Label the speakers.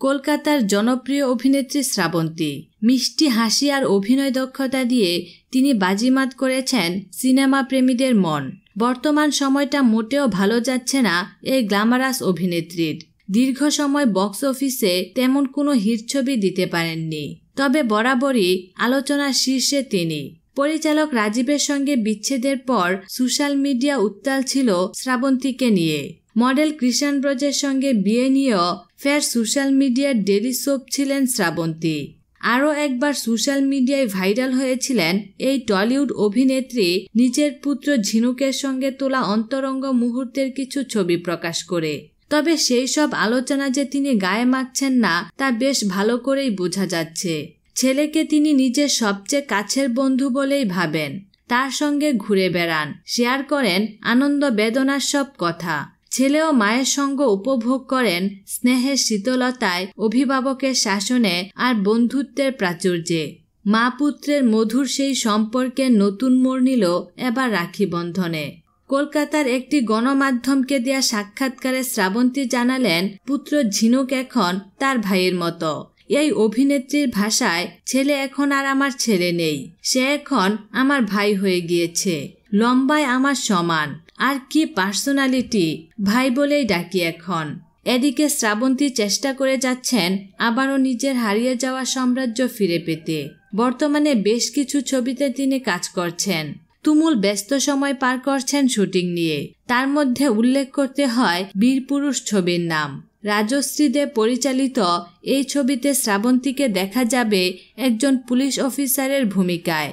Speaker 1: কলকাতার জনপ্রিয় অভিনেত্রী শ্রাবন্তী। মিষ্টি হাসি আর অভিনয় দক্ষতা দিয়ে তিনি বাজিমাত করেছেন সিনেমা প্রেমীদের মন। বর্তমান সময়টা মোটেও ভালো যাচ্ছে না এই গ্ল্যামারাস অভিনেত্রীর। দীর্ঘ সময় বক্স অফিসে তেমন কোনো হিট ছবি দিতে পারেননি। তবে বরাবরই আলোচনার শীর্ষে তিনি। পরিচালক রাজীবের সঙ্গে বিচ্ছেদের পর সোশ্যাল মিডিয়া উত্তাল ছিল শ্রাবন্তীকে নিয়ে। মডেল কৃষাণ ব্রজের সঙ্গে বিয়ে নিয়েও ফের সোশ্যাল মিডিয়ার ডেলি সোপ ছিলেন শ্রাবন্তী। আরও একবার সোশ্যাল মিডিয়ায় ভাইরাল হয়েছিলেন এই টলিউড অভিনেত্রী নিজের পুত্র ঝিনুকের সঙ্গে তোলা অন্তরঙ্গ মুহূর্তের কিছু ছবি প্রকাশ করে। তবে সেই সব আলোচনা যে তিনি গায়ে মাখছেন না, তা বেশ ভালো করেই বোঝা যাচ্ছে। ছেলেকে তিনি নিজের সবচেয়ে কাছের বন্ধু বলেই ভাবেন। তার সঙ্গে ঘুরে বেড়ান, শেয়ার করেন আনন্দ বেদনার সব কথা। ছেলে ও মায়ের সঙ্গ উপভোগ করেন স্নেহের শীতলতায়, অভিভাবকের শাসনে আর বন্ধুত্বের প্রাচুর্যে। মা পুত্রের মধুর সেই সম্পর্কের নতুন মোড় নিল এবার রাখি বন্ধনে। কলকাতার একটি গণমাধ্যমকে দেয়া সাক্ষাৎকারে শ্রাবন্তী জানালেন, পুত্র ঝিনুক এখন তার ভাইয়ের মতো। এই অভিনেত্রীর ভাষায়, ছেলে এখন আর আমার ছেলে নেই। সে এখন আমার ভাই হয়ে গিয়েছে। লম্বায় আমার সমান। আর কি পার্সোনালিটি? ভাই বলেই ডাকি এখন। এদিকে শ্রাবন্তী চেষ্টা করে যাচ্ছেন আবারও নিজের হারিয়ে যাওয়া সাম্রাজ্য ফিরে পেতে। বর্তমানে বেশ কিছু ছবিতে তিনি কাজ করছেন। তুমুল ব্যস্ত সময় পার করছেন শুটিং নিয়ে। তার মধ্যে উল্লেখ করতে হয় বীরপুরুষ ছবির নাম। রাজশ্রী দেব পরিচালিত এই ছবিতে শ্রাবন্তীকে দেখা যাবে একজন পুলিশ অফিসারের ভূমিকায়।